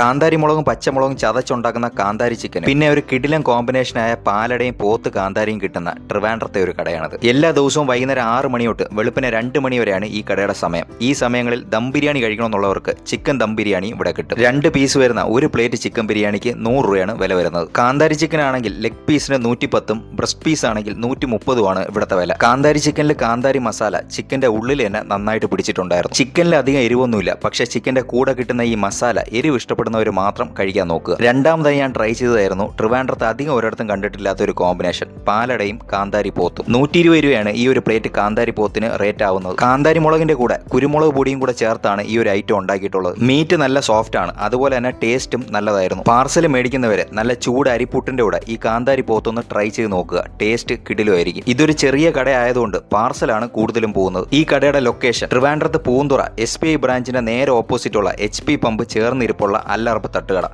കാന്താരി മുളകും പച്ചമുളകും ചതച്ചുണ്ടാക്കുന്ന കാന്താരി ചിക്കൻ പിന്നെ ഒരു കിടിലൻ കോമ്പിനേഷനായ പാലടയും പോത്ത് കാന്താരിയും കിട്ടുന്ന ട്രിവാൻഡ്രത്തെ ഒരു കടയാണത്. എല്ലാ ദിവസവും വൈകുന്നേരം ആറ് മണി തൊട്ട് വെളുപ്പിന് രണ്ട് മണി വരെയാണ് ഈ കടയുടെ സമയം. ഈ സമയങ്ങളിൽ ദം ബിരിയാണി കഴിക്കണമെന്നുള്ളവർക്ക് ചിക്കൻ ദം ബിരിയാണി ഇവിടെ കിട്ടും. രണ്ട് പീസ് വരുന്ന ഒരു പ്ലേറ്റ് ചിക്കൻ ബിരിയാണിക്ക് നൂറ് രൂപയാണ് വില വരുന്നത്. കാന്താരി ചിക്കൻ ആണെങ്കിൽ ലെഗ് പീസിന് നൂറ്റി പത്തും ബ്രസ്റ്റ് പീസ് ആണെങ്കിൽ നൂറ്റി മുപ്പതുമാണ് ഇവിടുത്തെ വില. കാന്താരി ചിക്കനിൽ കാന്താരി മസാല ചിക്കന്റെ ഉള്ളിൽ തന്നെ നന്നായിട്ട് പിടിച്ചിട്ടുണ്ടായിരുന്നു. ചിക്കനിൽ അധികം എരിവൊന്നുമില്ല. പക്ഷേ ചിക്കന്റെ കൂടെ കിട്ടുന്ന ഈ മസാല എരിവ് ഇഷ്ടപ്പെടുന്നവർ മാത്രം കഴിക്കാൻ നോക്കുക. രണ്ടാമതായി ഞാൻ ട്രൈ ചെയ്തതായിരുന്നു ട്രിവാൻഡ്രത്ത് അധികം ഒരിടത്തും കണ്ടിട്ടില്ലാത്ത ഒരു കോമ്പിനേഷൻ പാലടയും കാന്താരി പോത്തും. നൂറ്റി ഇരുപത് രൂപയാണ് ഈ ഒരു പ്ലേറ്റ് കാന്താരി പോത്തിന് റേറ്റ് ആവുന്നത്. കാന്താരി മുളകിന്റെ കൂടെ കുരുമുളക് പൊടിയും കൂടെ ചേർത്താണ് ഈ ഒരു ഐറ്റം ഉണ്ടാക്കിയിട്ടുള്ളത്. മീറ്റ് നല്ല സോഫ്റ്റ് ആണ് അതുപോലെ തന്നെ ടേസ്റ്റും നല്ലതായിരുന്നു. പാർസൽ മേടിക്കുന്നവരെ നല്ല ചൂട് അരിപ്പുട്ടിന്റെ കൂടെ ഈ കാന്താരി പോത്തൊന്ന് ട്രൈ ചെയ്ത് നോക്കുക. ടേസ്റ്റ് കിടിലുമായിരിക്കും. ഇതൊരു ചെറിയ കട ആയതുകൊണ്ട് പാർസലാണ് കൂടുതലും പോകുന്നത്. ഈ കടയുടെ ലൊക്കേഷൻ ട്രിവാൻഡ്രത്ത് പൂന്തുറ എസ് ബി ഐ ബ്രാഞ്ചിന്റെ നേരെ ഓപ്പോസിറ്റുള്ള എച്ച് പി പമ്പ് ചേർന്നിരിപ്പുള്ള അല്ലറപ്പ് തട്ടുകട